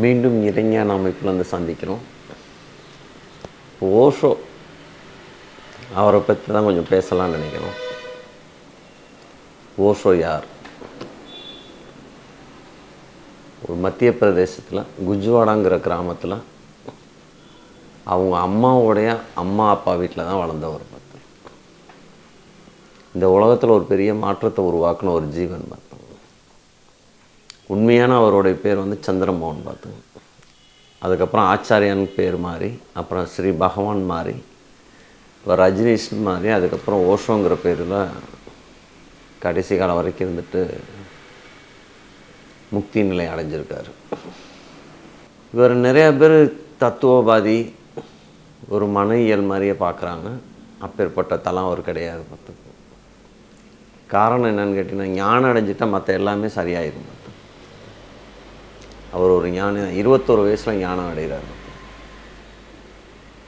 மீண்டும் இறைஞான அமைப்பில் வந்து சந்திக்கிறோம். ஓஷோ அவரை பற்றி தான் கொஞ்சம் பேசலாம்னு நினைக்கிறோம். ஓஷோ யார்? ஒரு மத்திய பிரதேசத்தில் குஜ்வாடாங்கிற கிராமத்தில் அவங்க அம்மாவுடைய அம்மா அப்பா வீட்டில் தான் வளர்ந்தவர் பார்த்தேன் இந்த உலகத்தில் ஒரு பெரிய மாற்றத்தை உருவாக்குன ஒரு ஜீவன் பார்த்தோம் உண்மையான அவருடைய பேர் வந்து சந்திரமோகன் பார்த்துங்க அதுக்கப்புறம் ஆச்சாரியன் பேர் மாறி அப்புறம் ஸ்ரீ பகவான் மாறி இப்போ ரஜினீஷ் மாறி அதுக்கப்புறம் ஓஷோங்கிற பேரில் கடைசி காலம் வரைக்கும் இருந்துட்டு முக்தி நிலை அடைஞ்சிருக்கார். இவர் நிறைய பேர் தத்துவவாதி ஒரு மன இயல் மாதிரியே பார்க்குறாங்க அப்பேற்பட்ட தலம் அவர் கிடையாது பார்த்து காரணம் என்னன்னு கேட்டிங்கன்னா ஞானம் அடைஞ்சிட்டா மற்ற எல்லாமே சரியாயிருந்தது அவர் ஒரு ஞானம் இருபத்தோரு வயசில் ஞானம் அடைகிறார்.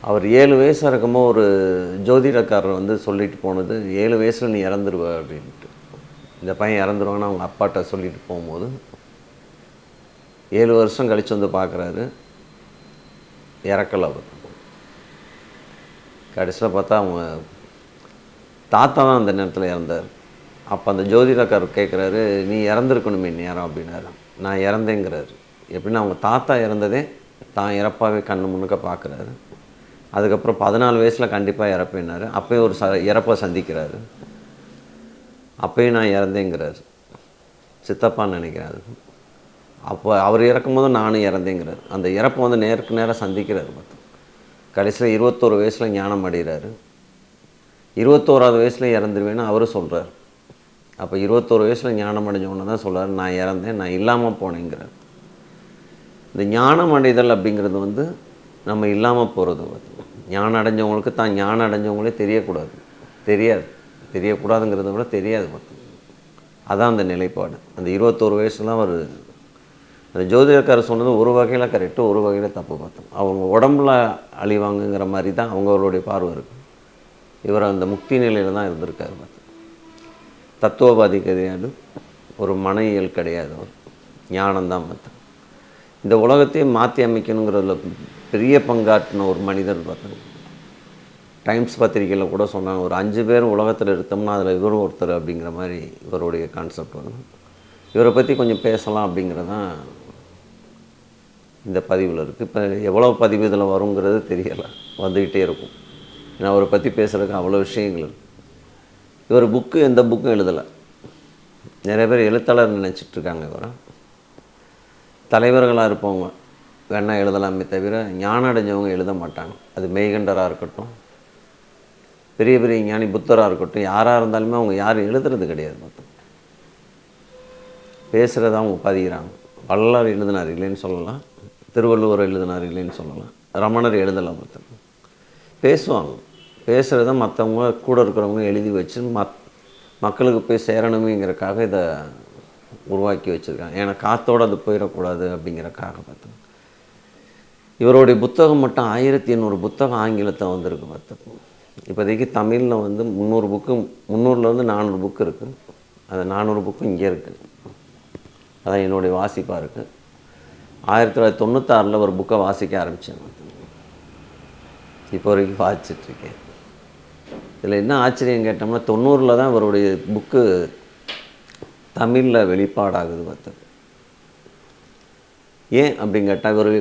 அவர் ஏழு வயசாக இருக்கும்போது ஒரு ஜோதிடக்காரர் வந்து சொல்லிட்டு போனது ஏழு வயசில் நீ இறந்துருவ அப்படின்ட்டு. இந்த பையன் இறந்துருவான்னு அவங்க அப்பாட்ட சொல்லிட்டு போகும்போது ஏழு வருஷம் கழித்து வந்து பார்க்குறாரு இறக்கல அவர். கடைசியில் பார்த்தா அவங்க தாத்தா தான் அந்த நேரத்தில் இறந்தார். அப்போ அந்த ஜோதிடக்காரர் கேட்குறாரு நீ இறந்துருக்கணுமே நேரம் அப்படின்னாரு. நான் இறந்தேங்கிறாரு. எப்படின்னா அவங்க தாத்தா இறந்ததே தான் இறப்பாகவே கண்ணு முன்னுக்க பார்க்குறாரு. அதுக்கப்புறம் பதினாலு வயசில் கண்டிப்பாக இறப்பேன்னாரு. அப்போயும் ஒரு ச இறப்பை சந்திக்கிறாரு. அப்பயும் நான் இறந்தேங்கிறாரு. சித்தப்பான்னு நினைக்கிறாரு அப்போ அவர் இறக்கும்போது நானும் இறந்தேங்கிறார். அந்த இறப்பை வந்து நேருக்கு நேராக சந்திக்கிறார் மொத்தம். கடைசியில் இருபத்தோரு வயசில் ஞானம் அடைகிறாரு. இருபத்தோராவது வயசில் இறந்துருவேன்னு அவரும் சொல்கிறார் அப்போ இருபத்தோரு வயசில் ஞானம் அடைஞ்சவொன்னே தான் சொல்கிறார் நான் இறந்தேன் நான் இல்லாமல் போனேங்கிறார். இந்த ஞானம் அடைதல் அப்படிங்கிறது வந்து நம்ம இல்லாமல் போகிறது ஞானம் அடைஞ்சவங்களுக்கு தான் ஞானம் அடைஞ்சவங்களே தெரியக்கூடாது. தெரியாது. தெரியக்கூடாதுங்கிறத விட தெரியாது பார்த்து அதான் அந்த நிலைப்பாடு. அந்த இருபத்தோரு வயசுலாம் அவர் அந்த ஜோதிடக்காரர் சொன்னது ஒரு வகையில் கரெக்டு ஒரு வகையில் தப்பு பார்த்தோம். அவங்க உடம்புல அழிவாங்கங்கிற மாதிரி தான் அவங்களுடைய பார்வை இருக்குது இவர் அந்த முக்தி நிலையில் தான் இருந்திருக்காரு பார்த்து தத்துவவாதி கிடையாது. ஒரு மன இயல் கிடையாது அவர். ஞானம்தான் பார்த்தேன் இந்த உலகத்தையே மாற்றி அமைக்கணுங்கிறதுல பெரிய பங்காற்றின ஒரு மனிதர் பார்த்தோம். டைம்ஸ் பத்திரிக்கையில் கூட சொன்னாங்க ஒரு அஞ்சு பேர் உலகத்தில் எடுத்தோம்னா அதில் இவரும் ஒருத்தர் அப்படிங்கிற மாதிரி இவருடைய கான்செப்ட் வந்து இவரை பற்றி கொஞ்சம் பேசலாம் அப்படிங்கிறது தான் இந்த பதிவில் இருக்குது இப்போ எவ்வளோ பதிவு இதில் வருங்கிறது தெரியலை. வந்துக்கிட்டே இருக்கும். ஏன்னா அவரை பற்றி பேசுகிறதுக்கு அவ்வளோ விஷயங்கள் இருக்குது இவர் புக்கு எந்த புக்கும் எழுதலை. நிறைய பேர் எழுத்தாளர் நினச்சிட்ருக்காங்க இவரை. தலைவர்களாக இருப்பவங்க வேணால் எழுதலாமே தவிர ஞானம் அடைஞ்சவங்க எழுத மாட்டாங்க. அது மெய்கண்டராக இருக்கட்டும் பெரிய பெரிய ஞானி புத்தராக இருக்கட்டும் யாராக இருந்தாலுமே அவங்க யாரும் எழுதுறது கிடையாது மொத்தம். பேசுகிறத அவங்க பதிகிறாங்க வள்ளலார் எழுதினார் இல்லைன்னு சொல்லலாம் திருவள்ளுவர் எழுதினார் இல்லைன்னு சொல்லலாம். ரமணர் எழுதலாம் மொத்தம். பேசுவாங்க. பேசுகிறத மற்றவங்க கூட இருக்கிறவங்க எழுதி வச்சு மத் மக்களுக்கு போய் சேரணுங்கிறக்காக இதை உருவாக்கி வச்சுருக்காங்க. ஏன்னா காற்றோடு அது போயிடக்கூடாது அப்படிங்கிறக்காக பார்த்தோம் இவருடைய புத்தகம் மட்டும் ஆயிரத்தி எண்ணூறு புத்தகம் ஆங்கிலத்தை வந்திருக்கு பார்த்தோம் இப்போதைக்கு தமிழில் வந்து முந்நூறு புக்கு முந்நூறுலேருந்து நானூறு புக்கு இருக்குது அந்த நானூறு புக்கும் இங்கே இருக்குது அதான் என்னுடைய வாசிப்பாக இருக்குது ஆயிரத்தி தொள்ளாயிரத்தி தொண்ணூத்தாறில் ஒரு புக்கை வாசிக்க ஆரம்பித்தேன் இப்போ வரைக்கும் வாசிச்சிட்ருக்கேன் இதில் என்ன ஆச்சரியம் கேட்டோம்னா தொண்ணூறில் தான் இவருடைய புக்கு தமிழில் வெளிப்பாடாகுது பார்த்தது. ஏன் அப்படின்னு கேட்டால் இவர்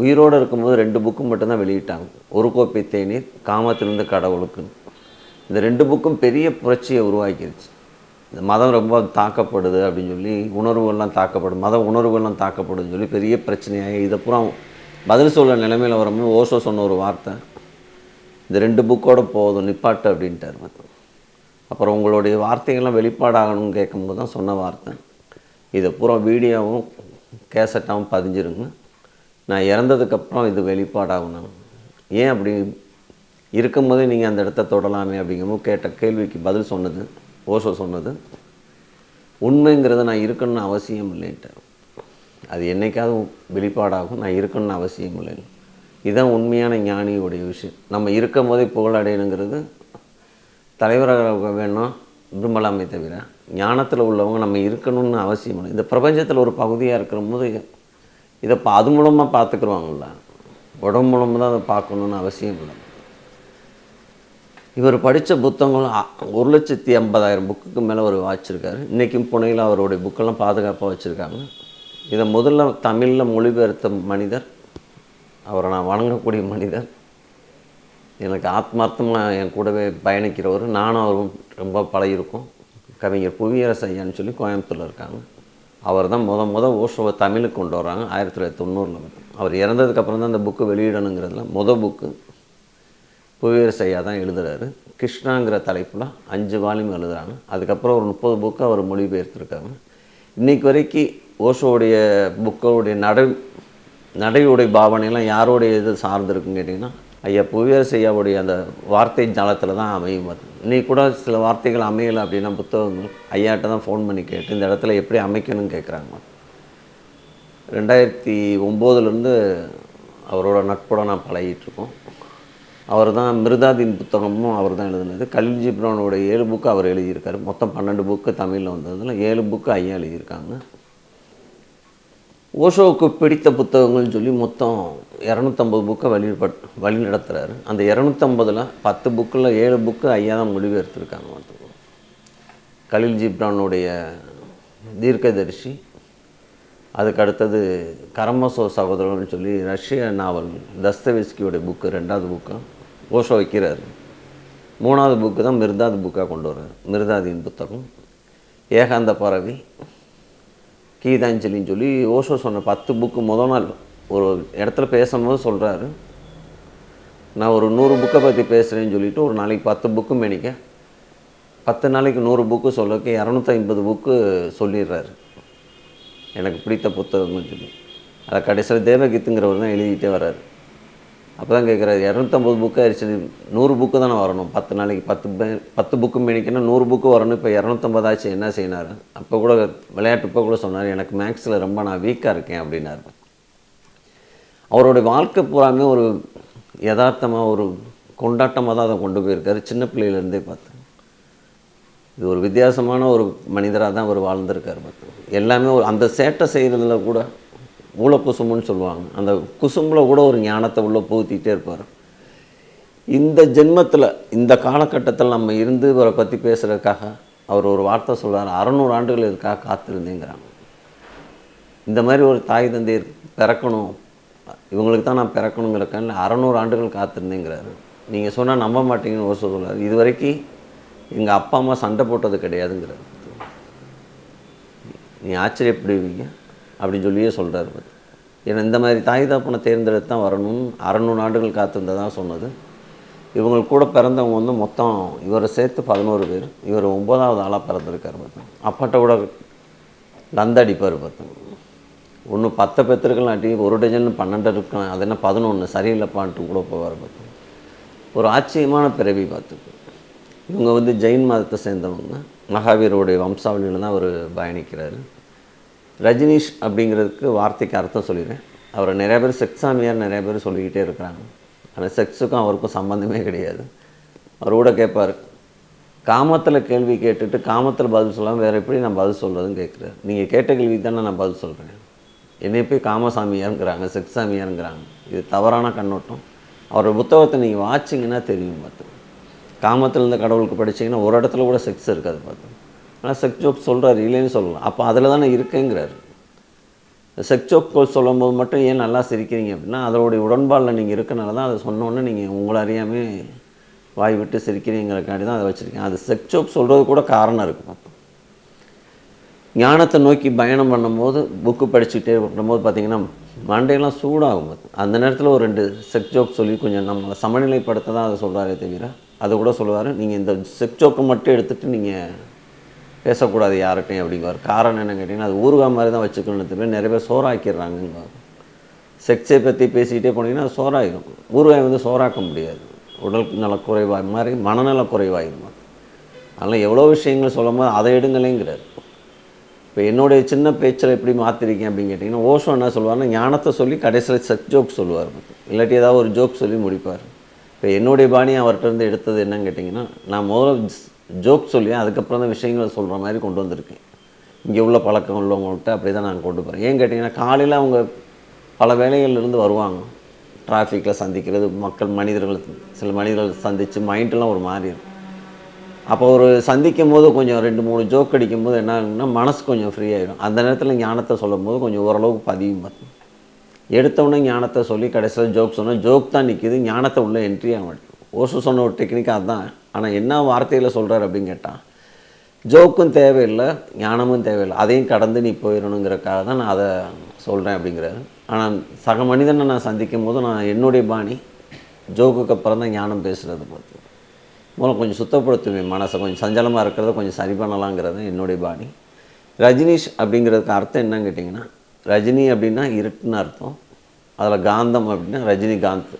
உயிரோடு இருக்கும்போது ரெண்டு புக்கு மட்டும்தான் வெளியிட்டாங்க. ஒரு கோப்பை தேநீர் காமத்திலிருந்து கடவுளுக்குன்னு இந்த ரெண்டு புக்கும் பெரிய புரட்சியை உருவாக்கிருச்சு. இந்த மதம் ரொம்ப தாக்கப்படுது அப்படின்னு சொல்லி உணர்வுகள்லாம் தாக்கப்படும். மத உணர்வுகள்லாம் தாக்கப்படுதுன்னு சொல்லி பெரிய பிரச்சனையாகி இதை பூரா பதில் சொல்ல நிலைமையில் வரும்போது ஓசோ சொன்ன ஒரு வார்த்தை இந்த ரெண்டு புக்கோட போதும் நிப்பாட்டு அப்படின்ட்டார் மற்ற அப்புறம் உங்களுடைய வார்த்தைகள்லாம் வெளிப்பாடாகணும்னு கேட்கும்போது தான் சொன்ன வார்த்தை. இதை பூரா வீடியோவும் கேசட்டாகவும் பதிஞ்சிருங்க. நான் இறந்ததுக்கப்புறம் இது வெளிப்பாடாகணும். ஏன் அப்படி இருக்கும்போது நீங்கள் அந்த இடத்த தொடலாமே அப்படிங்கும்போது கேட்ட கேள்விக்கு பதில் சொன்னது ஓசோ சொன்னது. உண்மைங்கிறத நான் இருக்கணும்னு அவசியம் இல்லைன்ட்டு அது என்னைக்காவது வெளிப்பாடாகும் நான் இருக்கணும்னு அவசியம் இல்லை. இதுதான் உண்மையான ஞானியுடைய விஷயம். நம்ம இருக்கும் போதே புகழடையணுங்கிறது தலைவராக வேணும் விரும்பலாமே தவிர ஞானத்தில் உள்ளவங்க நம்ம இருக்கணும்னு அவசியம் இல்லை. இந்த பிரபஞ்சத்தில் ஒரு பகுதியாக இருக்கிற போது இதை பா அது மூலமாக பார்த்துக்குருவாங்கல்ல. உடம்பு மூலமாக தான் அதை பார்க்கணுன்னு அவசியம் இல்லை. இவர் படித்த புத்தகங்கள் ஒரு லட்சத்தி ஐம்பதாயிரம் புக்குக்கு மேலே அவர் வாச்சிருக்காரு இன்றைக்கும் புனையில் அவருடைய புக்கெல்லாம் பாதுகாப்பாக வச்சுருக்காங்க. இதை முதல்ல தமிழில் மொழிபெயர்த்த மனிதர் அவரை நான் வணங்கக்கூடிய மனிதர் எனக்கு ஆத்மார்த்தமாக என் கூடவே பயணிக்கிறவர் நானும் அவரும் ரொம்ப பழகிருக்கோம் கவிஞர் புவியரசு ஐயான்னு சொல்லி கோயம்புத்தூரில் இருக்காங்க. அவர் தான் முத முத ஓஷோவை தமிழுக்கு கொண்டு வராங்க ஆயிரத்தி தொள்ளாயிரத்தி தொண்ணூறில் அவர் இறந்ததுக்கப்புறம் தான் அந்த புக்கு வெளியிடணுங்கிறதுல முத புக்கு புவியரசு ஐயா தான் எழுதுகிறாரு கிருஷ்ணாங்கிற தலைப்பில் அஞ்சு வால்யூம் எழுதுகிறாங்க அதுக்கப்புறம் ஒரு முப்பது புக்கு அவர் மொழிபெயர்த்துருக்காங்க. இன்றைக்கு வரைக்கும் ஓஷோவுடைய புக்களுடைய நடை நடையுடைய பாவனையெல்லாம் யாரோடைய இது சார்ந்திருக்குன்னு கேட்டிங்கன்னா ஐயா புவியரசு ஐயாவுடைய அந்த வார்த்தை ஜாலத்தில் தான் அமையும் அது. இன்னைக்கு கூட சில வார்த்தைகள் அமையலை அப்படின்னா புத்தகங்கள் ஐயாட்ட தான் ஃபோன் பண்ணி கேட்டு இந்த இடத்துல எப்படி அமைக்கணும்னு கேட்குறாங்க ரெண்டாயிரத்தி ஒம்போதுலேருந்து அவரோட நட்போட நான் பழகிட்டுருக்கோம். அவர் தான் மிருதாதீன் புத்தகமும் அவர் தான் எழுதினது. கலில் ஜிப்ரானோட ஏழு புக்கு அவர் எழுதியிருக்காரு. மொத்தம் பன்னெண்டு புக்கு தமிழில் வந்ததுல ஏழு புக்கு ஐயா எழுதியிருக்காங்க. ஓஷோவுக்கு பிடித்த புத்தகங்கள்னு சொல்லி மொத்தம் இரநூத்தம்பது புக்கை வழிபட் வழி நடத்துகிறாரு அந்த இரநூத்தம்பதில் பத்து புக்கில் ஏழு புக்கு ஐயா தான் மொழிபெயர்த்திருக்காங்க மொத்தம் கலில் ஜிப்ரானுடைய தீர்க்கதரிசி அதுக்கு அடுத்தது கரமசோ சகோதரன் சொல்லி ரஷ்ய நாவல் தஸ்தவிஸ்கியோட புக்கு ரெண்டாவது புக்கு ஓஷோ வைக்கிறாரு. மூணாவது புக்கு தான் மிர்தாத் புக்காக கொண்டு வர்றார். மிருதாதியின் புத்தகம். ஏகாந்த பறவை கீதாஞ்சலின்னு சொல்லி ஓஷோ சொன்ன பத்து புக்கு முத நாள் ஒரு இடத்துல பேசும்போது சொல்கிறாரு நான் ஒரு நூறு புக்கை பற்றி பேசுகிறேன்னு சொல்லிவிட்டு ஒரு நாளைக்கு பத்து புக்கு மேனிக்க பத்து நாளைக்கு நூறு புக்கு சொல்லக்கு இரநூத்தம்பது புக்கு சொல்லிடுறாரு. எனக்கு பிடித்த புத்தகம்னு சொல்லி. அதை கடைசியில் தேவகீத்துங்கிறவர் தான் எழுதிட்டே வர்றாரு. அப்போ தான் கேட்குறாரு இரநூத்தம்பது புக்கு ஆயிடுச்சு நூறு புக்கு தானே வரணும். பத்து நாளைக்கு பத்து பத்து புக்கு மேனிக்கன்னா நூறு புக்கு வரணும். இப்போ இரநூத்தம்பதாச்சு என்ன செய்யினார்? அப்போ கூட விளையாட்டு இப்போ கூட சொன்னார் எனக்கு மேக்ஸில் ரொம்ப நான் வீக்காக இருக்கேன் அப்படின்னாரு. அவருடைய வாழ்க்கை பூராமே ஒரு யதார்த்தமாக ஒரு கொண்டாட்டமாக தான் அதை கொண்டு போயிருக்காரு. சின்ன பிள்ளையிலேருந்தே பார்த்து. இது ஒரு வித்தியாசமான ஒரு மனிதராக தான் அவர் வாழ்ந்திருக்கார் பார்த்து. எல்லாமே ஒரு அந்த சேட்டை செய்கிறதுல கூட ஊழ குசும்புன்னு சொல்லுவாங்க. அந்த குசும்பில் கூட ஒரு ஞானத்தை உள்ளே புகுத்திகிட்டே இருப்பார். இந்த ஜென்மத்தில் இந்த காலகட்டத்தில் நம்ம இருந்து இவரை பற்றி பேசுகிறதுக்காக அவர் ஒரு வார்த்தை சொல்கிறார் அறநூறு ஆண்டுகள் இதுக்காக காத்திருந்தேங்கிறாங்க. இந்த மாதிரி ஒரு தாய் தந்தையர் பிறக்கணும். இவங்களுக்கு தான் நான் பிறக்கணுங்கிறக்கான அறநூறு ஆண்டுகள் காத்திருந்தேங்கிறாரு. நீங்கள் சொன்னால் நம்ப மாட்டீங்கன்னு ஒரு சொல்லுவார் இது வரைக்கும் எங்கள் அப்பா அம்மா சண்டை போட்டது கிடையாதுங்கிறாரு. நீ ஆச்சரியப்படுவீங்க. அப்படின்னு சொல்லியே சொல்கிறாரு ஏன்னா இந்த மாதிரி தாய் தாப்பனை தேர்ந்தெடுத்து தான் வரணும் அறநூறு ஆண்டுகள் காத்திருந்ததாக சொன்னது. இவங்க கூட பிறந்தவங்க வந்து மொத்தம் இவரை சேர்த்து பதினோரு பேர். இவர் ஒம்பதாவது ஆளாக பிறந்திருக்கார் பார்த்தோம் அப்பாட்ட கூட லந்த அடிப்பார் பார்த்தோம் ஒன்று பத்து பெத்திருக்கலாட்டி ஒரு டஜன் பன்னெண்டு இருக்கலாம் அது என்ன பதினொன்று சரியில்லைப்பான்ட்டு கூட போவார் பார்த்தோம் ஒரு ஆச்சரியமான பிறவி பார்த்துக்கு. இவங்க வந்து ஜெயின் மதத்தை சேர்ந்தவங்க. மகாவீரோடைய வம்சாவளியில் தான் அவர் பயணிக்கிறார். ரஜினிஷ் அப்படிங்கிறதுக்கு வார்த்தைக்கு அர்த்தம் சொல்லிடுறேன். அவரை நிறைய பேர் செக்ஸாமியார் நிறைய பேர் சொல்லிக்கிட்டே இருக்கிறாங்க. ஆனால் செக்ஸுக்கும் அவருக்கும் சம்மந்தமே கிடையாது. அவர் கூட கேட்பார் காமத்தில் கேள்வி கேட்டுட்டு காமத்தில் பதில் சொல்லாமல் வேறு எப்படி நான் பதில் சொல்கிறதுன்னு கேட்குறாரு. நீங்கள் கேட்ட கேள்வி தானே நான் பதில் சொல்கிறேன் என்னை போய் காமசாமியாருங்கிறாங்க செக்ஸாமியாருங்கிறாங்க இது தவறான கண்ணோட்டம். அவரோட புத்தகத்தை நீங்கள் வாட்சிங்கன்னா தெரியும் பார்த்து. காமத்தில் இருந்த கடவுளுக்கு படிச்சீங்கன்னா ஒரு இடத்துல கூட செக்ஸ் இருக்காது பார்த்து. ஆனால் செக் ஜோக் சொல்கிறாரு இல்லைன்னு சொல்லலாம். அப்போ அதில் தானே இருக்கேங்கிறாரு செக்ஸ் ஜோக்கள் சொல்லும்போது மட்டும் ஏன் நல்லா சிரிக்கிறீங்க அப்படின்னா அதோடைய உடன்பாடில் நீங்கள் இருக்கனால தான் அதை சொன்னோன்னே நீங்கள் உங்களை அறியாமே வாய் விட்டு சிரிக்கிறீங்கிறக்காண்டி தான் அதை வச்சுருக்கேன். அது செக் ஜோக் சொல்கிறது கூட காரணம் இருக்கும் ஞானத்தை நோக்கி பயணம் பண்ணும்போது புக்கு படிச்சுட்டே பண்ணும்போது பார்த்தீங்கன்னா மண்டையெல்லாம் சூடாகும். அந்த நேரத்தில் ஒரு ரெண்டு செக் ஜோக் சொல்லி கொஞ்சம் நம்மளை சமநிலைப்படுத்த தான் அதை சொல்கிறாரே தவிர அதை கூட சொல்லுவார் நீங்கள் இந்த செக் ஜோக்கை மட்டும் எடுத்துகிட்டு நீங்கள் பேசக்கூடாது யார்கிட்டையும் அப்படிங்குவார். காரணம் என்ன கேட்டிங்கன்னா அது ஊறுகாய் மாதிரி தான் வச்சுக்கணும்னு நிறைய பேர் சோறாக்கிடுறாங்க செக்ஸை பற்றி பேசிக்கிட்டே போனீங்கன்னா அது சோறாயிடும் ஊறுகாய் வந்து சோறாக்க முடியாது. உடல் நல குறைவாக மாதிரி மனநல குறைவாயிடும் அதனால் எவ்வளோ விஷயங்கள் சொல்லும்போது அதை எடுங்களேங்கிறார். இப்போ என்னுடைய சின்ன பேச்சில் எப்படி மாற்றிருக்கேன் அப்படின்னு கேட்டிங்கன்னா ஓஷோ என்ன சொல்லுவார்னா ஞானத்தை சொல்லி கடைசியில் செக் ஜோக் சொல்லுவார். இல்லாட்டி ஏதாவது ஒரு ஜோக் சொல்லி முடிப்பார். இப்போ என்னுடைய பாணி அவர்கிட்ட இருந்து எடுத்தது என்னன்னு கேட்டிங்கன்னா நான் முதல்ல ஜோக் சொல்லி அதுக்கப்புறம் தான் விஷயங்களை சொல்கிற மாதிரி கொண்டு வந்திருக்கேன். இங்கே உள்ள பழக்கம் உள்ளவங்கள்ட்ட அப்படி தான் நாங்கள் கொண்டு போகிறேன் ஏன் கேட்டிங்கன்னா காலையில் அவங்க பல வேலைகள்லேருந்து வருவாங்க. டிராஃபிக்கில் சந்திக்கிறது மக்கள் மனிதர்கள் சில மனிதர்கள் சந்தித்து மைண்டெலாம் ஒரு மாதிரி இருக்கும். அப்போ ஒரு சந்திக்கும் போது கொஞ்சம் ரெண்டு மூணு ஜோக் அடிக்கும் போது என்ன ஆகும்னா மனசு கொஞ்சம் ஃப்ரீ ஆகிடும் அந்த நேரத்தில் ஞானத்தை சொல்லும் போது கொஞ்சம் ஓரளவுக்கு பதிவும் பார்த்து. எடுத்தவுடனே ஞானத்தை சொல்லி கடைசியில் ஜோக் சொன்னால் ஜோக் தான் நிற்கிது ஞானத்தை உள்ளே என்ட்ரி ஆக மாட்டேன் ஓசு சொன்ன ஒரு டெக்னிக்காக தான் ஆனால் என்ன வார்த்தையில் சொல்கிறார் அப்படின்னு கேட்டால் ஜோக்கும் தேவையில்லை ஞானமும் தேவையில்லை. அதையும் கடந்து நீ போயிடணுங்கிறக்காக தான் நான் அதை சொல்கிறேன் அப்படிங்கிறாரு. ஆனால் சக மனிதனை நான் சந்திக்கும் போது நான் என்னுடைய பாணி ஜோக்குக்கு அப்புறம் தான் ஞானம் பேசுகிறது பார்த்து மூலம் கொஞ்சம் சுத்தப்படுத்துவேன் மனசை. கொஞ்சம் சஞ்சலமாக இருக்கிறத கொஞ்சம் சரி பண்ணலாங்கிறது என்னுடைய பாணி. ரஜினிஷ் அப்படிங்கிறதுக்கு அர்த்தம் என்னன்னு கேட்டிங்கன்னா ரஜினி அப்படின்னா இருட்டுன்னு அர்த்தம். அதில் காந்தம் அப்படின்னா ரஜினிகாந்த்.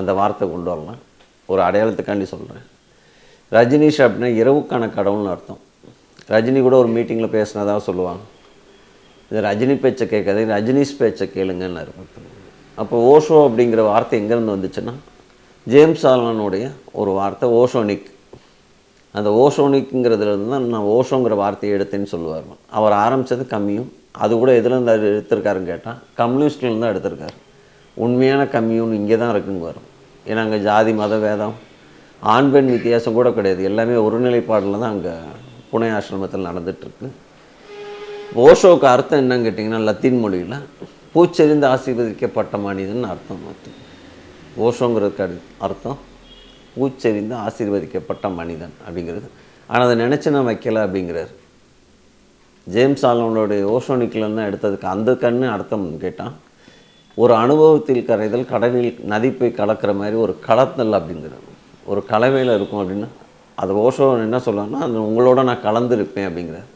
அந்த வார்த்தை கொண்டு வரலாம். ஒரு அடையாளத்துக்காண்டி சொல்கிறேன் ரஜினிஷ் அப்படின்னா இரவுக்கான கடவுள்னு அர்த்தம். ரஜினி கூட ஒரு மீட்டிங்கில் பேசினதாக சொல்லுவாங்க. இது ரஜினி பேச்சை கேட்காது ரஜினிஷ் பேச்சை கேளுங்கன்னு அர்த்தம். அப்போ ஓஷோ அப்படிங்கிற வார்த்தை எங்கேருந்து வந்துச்சுன்னா ஜேம்ஸ் ஆலனுடைய ஒரு வார்த்தை ஓஷோனிக். அந்த ஓஷோனிக்ங்கிறதுலேருந்து தான் நான் ஓஷோங்கிற வார்த்தையை எடுத்தேன்னு சொல்லுவார். அவர் ஆரம்பித்தது கம்மியும் அது கூட எதுலேருந்து எடுத்திருக்காருன்னு கேட்டால் கம்யூனிஸ்ட்லேருந்து தான் எடுத்திருக்காரு. உண்மையான கம்யூன் இங்கே தான் இருக்குங்க வரும் ஏன்னா அங்கே ஜாதி மத வேதம் ஆண் பெண் வித்தியாசம் கூட கிடையாது. எல்லாமே ஒருநிலைப்பாடில் தான் அங்கே புனே ஆசிரமத்தில் நடந்துகிட்ருக்கு ஓஷோக்கு அர்த்தம் என்னன்னு கேட்டிங்கன்னா லத்தீன் மொழியில் பூச்செறிந்து ஆசீர்வதிக்கப்பட்ட மனிதன் அர்த்தம் ஓஷோங்கிறதுக்கு அர்த்தம் பூச்செறிந்து ஆசீர்வதிக்கப்பட்ட மனிதன் அப்படிங்கிறது. ஆனால் அதை நினச்சி நான் வைக்கல அப்படிங்கிறார். ஜேம்ஸ் ஆலோனுடைய ஓஷோனிக்கில் தான் எடுத்ததுக்கு அந்த கண்ணு அர்த்தம் கேட்டான். ஒரு அனுபவத்தில் கரைதல் கடலில் நதி போய் கலக்கிற மாதிரி ஒரு கலத்தல் அப்படிங்கிறது. ஒரு கலவையில் இருக்கும் அப்படின்னா அது ஓஷோ என்ன சொல்கிறாங்கன்னா அது உங்களோட நான் கலந்துருப்பேன் அப்படிங்கிறார்.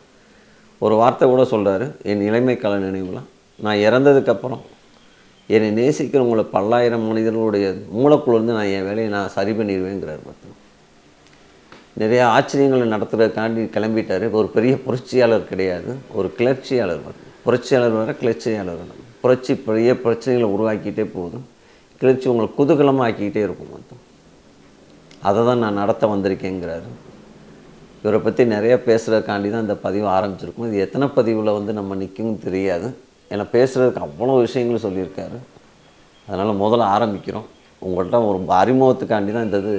ஒரு வார்த்தை கூட சொல்கிறாரு என் இளமை கல நினைவுலாம் நான் இறந்ததுக்கப்புறம் என்னை நேசிக்கிறவங்கள பல்லாயிரம் மனிதர்களுடைய மூலக்குழுந்து நான் என் வேலையை நான் சரி பண்ணிடுவேங்கிறார் பார்த்து நிறையா ஆச்சரியங்களை நடத்துறதுக்காண்டி கிளம்பிட்டார். ஒரு பெரிய புரட்சியாளர் கிடையாது. ஒரு கிளர்ச்சியாளர் புரட்சியாளர் வர கிளர்ச்சியாளர் வர புரட்சி பெரிய பிரச்சனைகளை உருவாக்கிட்டே போதும். கிளர்ச்சி உங்களை குதூகலமாக ஆக்கிக்கிட்டே இருக்கும் மொத்தம். அதை தான் நான் நடத்த வந்திருக்கேங்கிறாரு. இவரை பற்றி நிறைய பேசுகிறதுக்காண்டி தான் இந்த பதிவு ஆரம்பிச்சிருக்கும். இது எத்தனை பதிவில் வந்து நம்ம நிற்கும் தெரியாது. ஏன்னா பேசுகிறதுக்கு அவ்வளோ விஷயங்கள் சொல்லியிருக்காரு. அதனால் முதல்ல ஆரம்பிக்கிறோம். உங்கள்கிட்ட ஒரு அறிமுகத்துக்காண்டி தான் இந்த இது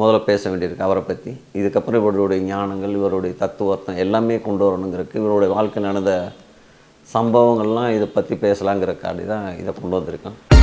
முதல்ல பேச வேண்டியிருக்கு அவரை பற்றி இதுக்கப்புறம் இவருடைய ஞானங்கள் இவருடைய தத்துவார்த்தம் எல்லாமே கொண்டு வரணுங்கிறதுக்கு இவருடைய வாழ்க்கை நடந்த சம்பவங்கள்லாம் இதை பற்றி பேசலாங்கிற பேசலாங்கிறக்காண்டி தான் இதை கொண்டு வந்திருக்கேன்